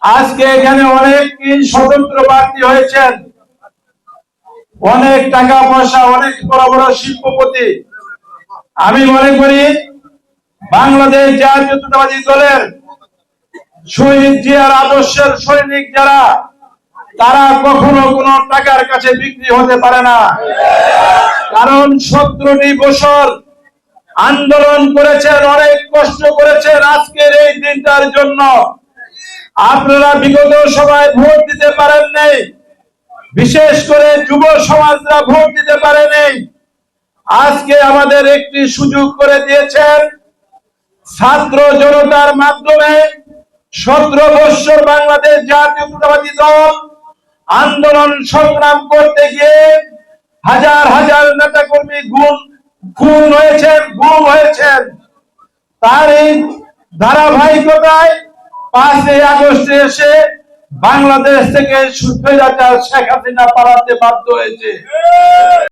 আজকে এখানে অনেক স্বতন্ত্র প্রার্থী হয়েছেন। অনেক টাকা পয়সা, অনেক বড় বড় শিল্পপতি। আমি মনে করি বাংলাদেশ জাতীয়তাবাদী দলের শহীদ জিয়ার আদর্শের সৈনিক যারা, তারা কখনো কোনো টাকার কাছে বিক্রি হতে পারে না। কারণ সতেরোটি বছর আন্দোলন করেছেন, অনেক কষ্ট করেছেন আজকের এই দিনটার জন্য। আপনারা বিগত সভায় ভোট দিতে পারেন নাই। বিশেষ করে যুব সমাজরা ভোট দিতে পারে নাই। আজকে আমাদের একটি সুযোগ করে দিয়েছেন ছাত্র জনতার মাধ্যমে সতেরো বৎসর বাংলাদেশ জাতীয়তাবাদী দল আন্দোলন সংগ্রাম করতে গিয়ে হাজার হাজার নেতা কর্মী গুণ খুন হয়েছেন, গুম হয়েছেন। তার এই ধারাবাহিকতায় পাঁচই আগস্টে এসে বাংলাদেশ থেকে সুস্থ শেখ হাসিনা পালাতে বাধ্য হয়েছে।